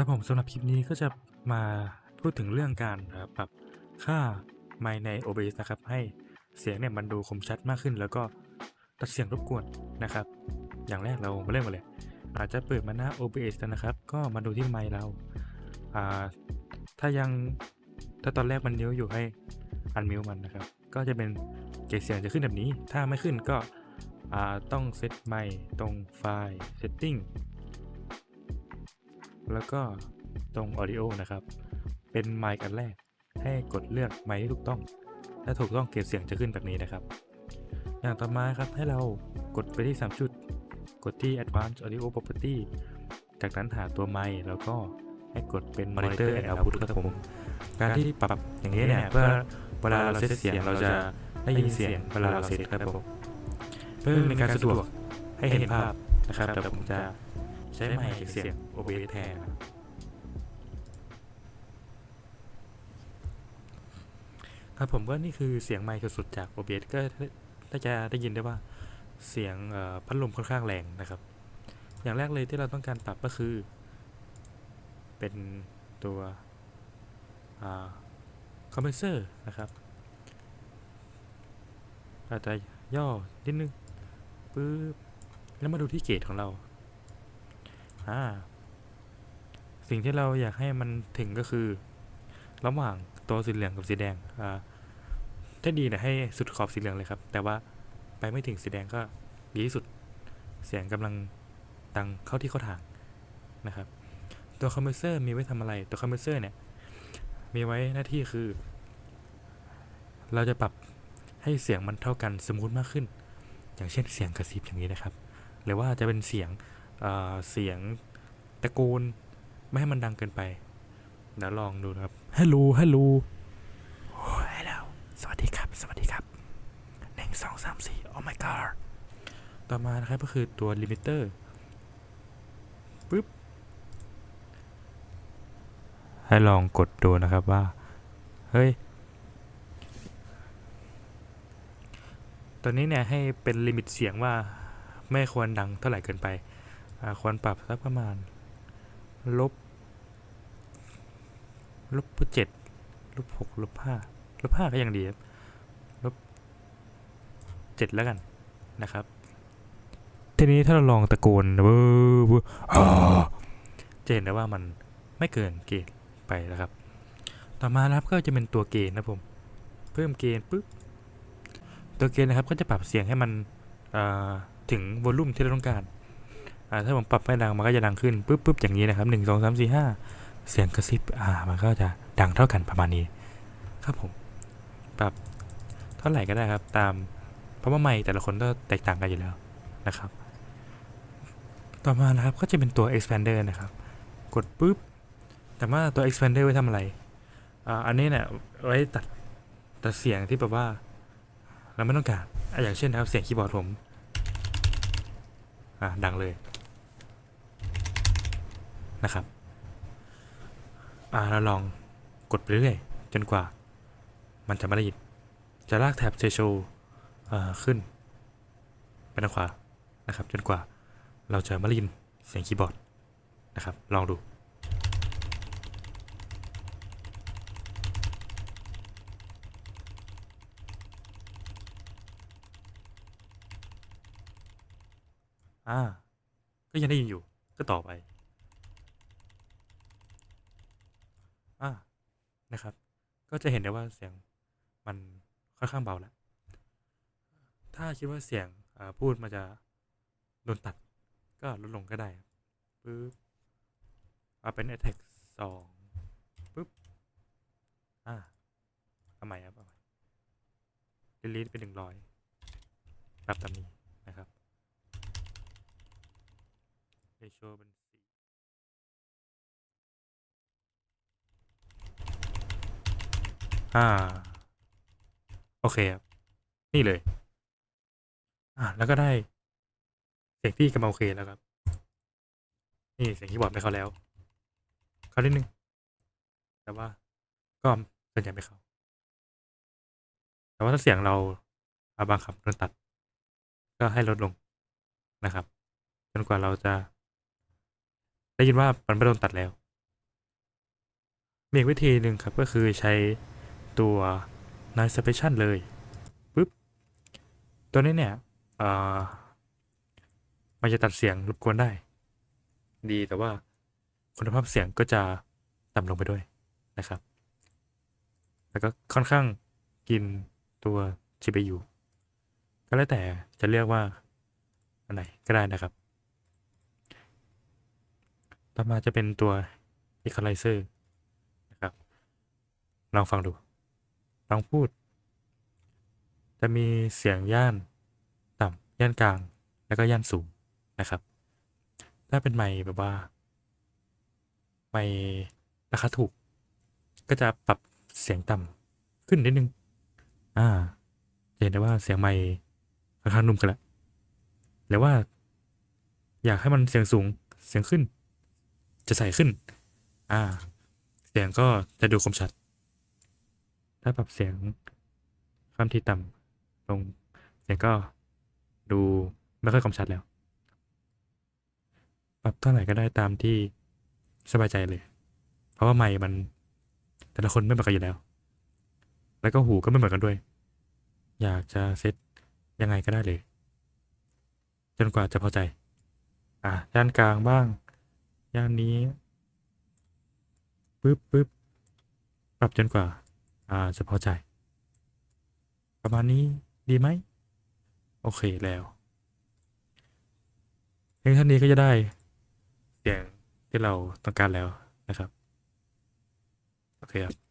ครับผมสำหรับคลิปนี้ก็จะมาพูดถึงเรื่องการปรับค่าไมค์ใน OBS นะครับให้เสียงเนี่ยมันดูคมชัดมากขึ้น แล้วก็ตัดเสียงรบกวนนะครับ อย่างแรกเรามาเริ่มกันเลย อาจจะเปิดมาหน้า OBS นะครับ ก็มาดูที่ไมค์เราถ้ายังถ้าตอนแรกมันนิ้วอยู่ให้อันมิวมันนะครับ ก็จะเป็นเกรดเสียงจะขึ้นแบบนี้ ถ้าไม่ขึ้นก็ต้องเซตไมค์ตรงไฟล์ setting แล้วก็ตรง Audio นะครับ เป็นไมค์กันแรก ให้กดเลือกไมค์ที่ถูกต้อง ถ้าถูกต้องเกรดเสียงจะขึ้นแบบนี้นะครับ อย่างต่อมาครับให้เรากดไปที่ 3 จุด กดที่ Advanced Audio Property จากนั้นหาตัวไมค์แล้วก็ให้กดเป็น Monitor and Output ครับผม การที่ปรับอย่างนี้เนี่ยเพื่อเวลาเราเซตเสียงเราจะได้ยินเสียงเวลาเราเซตครับผมเพื่อในการสะดวกให้เห็นภาพนะครับแต่ผมจะ ใช้ไมค์เสียง OBS แทนครับครับผมก็นี่คือเสียงไมค์สุดๆจาก OBS ก็น่าจะได้ยินได้ว่าเสียงพัดลมค่อนข้างแรงนะครับ อย่างแรกเลยที่เราต้องการปรับก็คือ เป็นตัวคอมเพรสเซอร์นะครับอาจจะย่อนิดนึงปึ๊บแล้วมาดูที่เกจของเรา อ่าสิ่งที่เราอยากให้มันถึงก็คือ ระหว่างตัวสีเหลืองกับสีแดงอ่าถ้าดีนี่ให้สุดขอบสีเหลืองเลยครับ แต่ว่าไปไม่ถึงสีแดงก็ดีที่สุดเสียงกำลังดังเข้าที่เข้าทางนะครับ ตัวคอมเพรสเซอร์มีไว้ทำอะไร ตัวคอมเพรสเซอร์เนี่ยมีไว้หน้าที่คือ เราจะปรับให้เสียงมันเท่ากันสมูทมากขึ้น อย่างเช่นเสียงกระซิบอย่างนี้นะครับ หรือว่าจะเป็นเสียง เอ่อเสียงตะโกนไม่ให้มันดังเกินไปเดี๋ยวลองดูนะครับฮัลโหลฮัลโหลโอ้ฮัลโหลสวัสดีครับ สวัสดีครับหนึ่งสองสามสี่ oh my god ต่อมานะครับก็คือตัวลิมิเตอร์ปึ๊บให้ลองกดดูนะครับว่า เฮ้ย ตัวนี้เนี่ยให้เป็นลิมิตเสียงว่าไม่ควรดังเท่าไหร่เกินไปอ่า ควรปรับสักประมาณ ลบ ลบเจ็ดลบหกลบห้าลบห้าก็ยังดีครับลบเจ็ดแล้วกันนะครับ ทีนี้ถ้าเราลองตะโกนเบอเออ่าจะเห็นได้ว่ามันไม่เกินเกณฑ์ไปนะครับ ต่อมานะครับก็จะเป็นตัวเกณฑ์นะผม เพิ่มเกณฑ์ปุ๊บ ตัวเกณฑ์นะครับก็จะปรับเสียงให้มันถึงวอลลุ่มที่เราต้องการ ถ้าผมปรับให้ดังมันก็จะดังขึ้นปุ๊บปุ๊บอย่างนี้นะครับหนึ่งสองสามสี่ห้าเสียงกระซิบอ่ามันก็จะดังเท่ากันประมาณนี้ ครับผมปรับเท่าไหร่ก็ได้ครับ ตามเพราะว่าไมค์แต่ละคนก็แตกต่างกันอยู่แล้วนะครับ ต่อมานะครับก็จะเป็นตัว expander นะครับ กดปุ๊บแต่ว่าตัว expander ไว้ทำอะไรอ่าอันนี้เนี่ยไว้ตัดตัดเสียงที่แบบว่า เราไม่ต้องการออย่างเช่นนะครับเสียงคีย์บอร์ดผมอ่าดังเลย นะครับ อ่าเราลองกดไปเรื่อยจนกว่า มันจะไม่ได้ยินจะลากแท็บเซโชอ่าขึ้นไปทางขวานะครับ จนกว่าเราจะไม่ได้ยินเสียงคีย์บอร์ดนะครับ ลองดูอ่าก็ยังได้ยินอยู่ก็ต่อไป อ่านะครับ ก็จะเห็นได้ว่าเสียงมันค่อนข้างเบาแล้ว ถ้าคิดว่าเสียงพูดมันจะโดนตัดก็ลดลงก็ได้ปึ๊บเอาเป็น attack สองปึ๊บ อ่าเอาใหม่ครับเอาใหม่ delete เป็นหนึ่งร้อยปรับตามนี้นะครับ ratio เป็น อ่า โอเคครับ นี่เลย อ่าแล้วก็ได้ เสียงที่กำลังโอเคแล้วครับ นี่เสียงคีย์บอร์ดไม่เขาแล้ว เขานิดนึงแต่ว่าก็ส่วนใหญ่ไม่เขา แต่ว่าถ้าเสียงเราอาบางคำโดนตัด ก็ให้ลดลงนะครับ จนกว่าเราจะ ได้ยินว่ามันไม่โดนตัดแล้วมีอีกวิธีหนึ่งครับก็คือใช้ ตัว Noise Suppression เลยปุ๊บตัวนี้เนี่ยมันจะตัดเสียงรบกวนได้ ดีแต่ว่าคุณภาพเสียงก็จะต่ำลงไปด้วยนะครับ แล้วก็ค่อนข้างกินตัว GPU ก็แล้วแต่จะเรียกว่าอันไหนก็ได้นะครับ ต่อมาจะเป็นตัว Equalizer นะครับ ลองฟังดู ลองพูด จะมีเสียงย่านต่ำย่านกลาง แล้วก็ย่านสูงนะครับ ถ้าเป็นไมค์แบบว่าไมค์ราคาถูก ก็จะปรับเสียงต่ำขึ้นนิดนึง อ่าจะเห็นได้ว่าเสียงไมค์ค่อนข้างนุ่มขึ้นล้วหรือว่า อยากให้มันเสียงสูงเสียงขึ้น จะใส่ขึ้น อ่า เสียงก็จะดูคมชัด ถ้าปรับเสียงความที่ต่ำลงเสียงก็ดูไม่ค่อยคมชัดแล้ว ปรับเท่าไหร่ก็ได้ตามที่สบายใจเลย เพราะว่าไมค์มัน แต่ละคนไม่เหมือนกันอยู่แล้ว แล้วก็หูก็ไม่เหมือนกันด้วย อยากจะเซตยังไงก็ได้เลย จนกว่าจะพอใจ อะย่านกลางบ้าง ย่านนี้ปึ๊บปึ๊บปรับจนกว่า อ่าจะพอใจ ประมาณนี้ดีไหม โอเคแล้วเพียงเท่านี้ก็จะได้เสียงที่เราต้องการแล้วนะครับ โอเคครับ